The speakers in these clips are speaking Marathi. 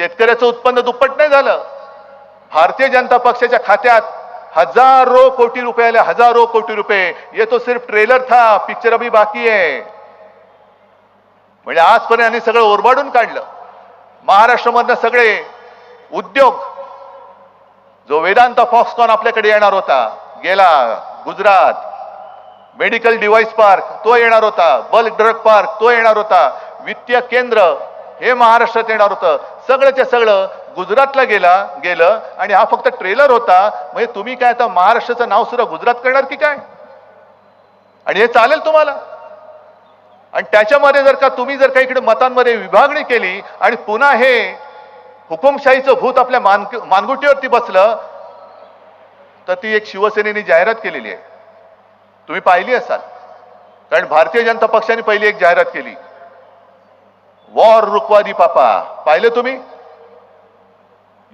शेतकऱ्याचं उत्पन्न दुप्पट नाही झालं. भारतीय जनता पक्षाच्या खात्यात हजारो कोटी रुपये आले हजारो कोटी रुपये. ये तो सिर्फ ट्रेलर था पिक्चर अभी बाकी आहे म्हणजे आजपर्यंत सगळं ओरबाडून काढलं. महाराष्ट्रामधनं सगळे उद्योग जो वेदांत फॉक्सकॉन आपल्याकडे येणार होता गेला गुजरात मेडिकल डिव्हाइस पार्क तो येणार होता बल्क ड्रग पार्क तो येणार होता वित्तीय केंद्र हे महाराष्ट्रात येणार होतं. सगळंच्या सगळं गुजरातला गेला गेलं आणि हा फक्त ट्रेलर होता. म्हणजे तुम्ही काय आता महाराष्ट्राचं नाव सुद्धा गुजरात करणार की काय? आणि हे चालेल तुम्हाला. आणि त्याच्यामध्ये जर का तुम्ही जर का इकडे मतांमध्ये विभागणी केली आणि पुन्हा हे हुकुमशाहीचं भूत आपल्या मान मानगुटीवरती बसलं तर ती एक शिवसेनेने जाहिरात केलेली आहे. तुम्ही पाहिली असाल. कारण भारतीय जनता पक्षाने पहिली एक जाहिरात केली. वॉर रुकवादी पापा. पाहिलं तुम्ही?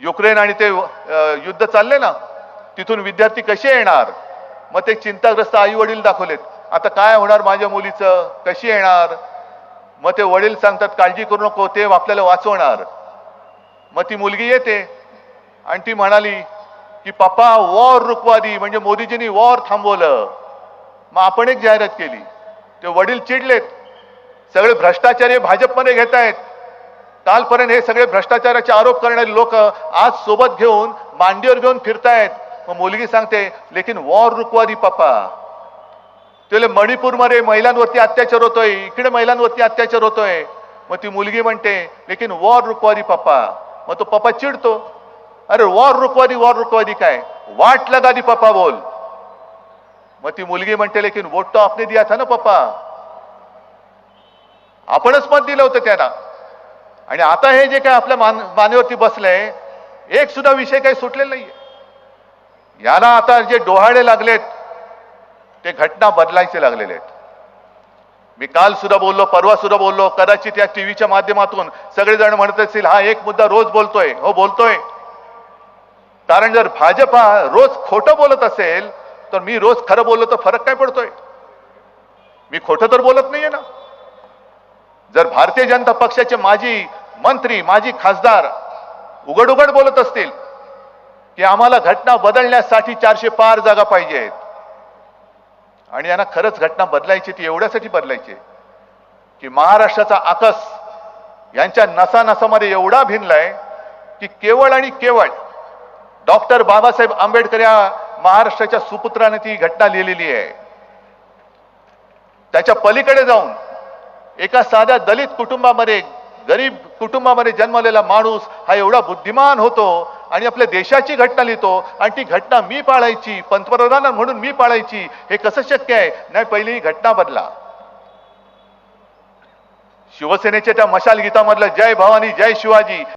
युक्रेन आणि ते युद्ध चालले ना तिथून विद्यार्थी कसे येणार? मग ते चिंताग्रस्त आई वडील दाखवलेत. आता काय होणार माझ्या मुलीचं? कशी येणार? मग ते वडील सांगतात काळजी करू नको ते आपल्याला वाचवणार. मग ती मुलगी येते आणि ती म्हणाली की पप्पा वॉर रुकवादी म्हणजे मोदीजींनी वॉर थांबवलं. मग आपण एक जाहिरात केली. ते वडील चिडलेत. सगळे भ्रष्टाचारी भाजपमध्ये घेत आहेत. कालपर्यंत हे सगळे भ्रष्टाचाराचे आरोप करणारे लोक आज सोबत घेऊन मांडीवर घेऊन फिरतायत. मग मुलगी सांगते लेकिन वॉर रुकवादी पप्पा. त्याला मणिपूरमध्ये महिलांवरती अत्याचार होतोय इकडे महिलांवरती अत्याचार होतोय. मग ती मुलगी म्हणते लेकिन वॉर रुकवादी पप्पा. मग तो पप्पा चिडतो अरे वॉर रुकवादी वॉर रुकवादी काय? वाट लगा दी पप्पा बोल. मग ती मुलगी म्हणते लेकिन वोट तो आपने दिया था ना पप्पा. आपणच मत दिलं होतं त्यांना. आणि आता हे जे काय आपल्या मान मानेवरती बसलंय एक सुद्धा विषय काही सुटलेला नाहीये. याला आता जे डोहाळे लागलेत ते घटना बदलायचे लागलेले आहेत. मी काल सुद्धा बोललो परवा सुद्धा बोललो कदाचित या टीव्हीच्या माध्यमातून सगळेजण म्हणत असतील हा एक मुद्दा रोज बोलतोय. हो बोलतोय. कारण जर भाजप रोज खोटं बोलत असेल तर मी रोज खरं बोललो तर फरक काय पडतोय? मी खोटं तर बोलत नाहीये ना. जर भारतीय जनता पक्षाचे माजी मंत्री माजी खासदार उघड उघड बोलत असतील की आम्हाला घटना बदलण्यासाठी चारशे पार जागा पाहिजे आणि यांना खरंच घटना बदलायची ती एवढ्यासाठी बदलायची की महाराष्ट्राचा आकस यांच्या नसानसामध्ये एवढा भिनलाय की केवळ आणि केवळ डॉक्टर बाबासाहेब आंबेडकर या महाराष्ट्राच्या सुपुत्राने ती घटना लिहिलेली आहे. त्याच्या पलीकडे जाऊन एका साध्या दलित कुटुंबामध्ये गरीब कुटुंबामध्ये जन्मलेला माणूस हा एवढा बुद्धिमान होतो आणि आपल्या देशाची घटना लिहितो आणि ती घटना मी पाळायची पंतप्रधान म्हणून मी पाळायची हे कसं शक्य आहे? नाही पहिली ही घटना बदला. शिवसेनेच्या त्या मशाल गीतामधलं जय भवानी जय शिवाजी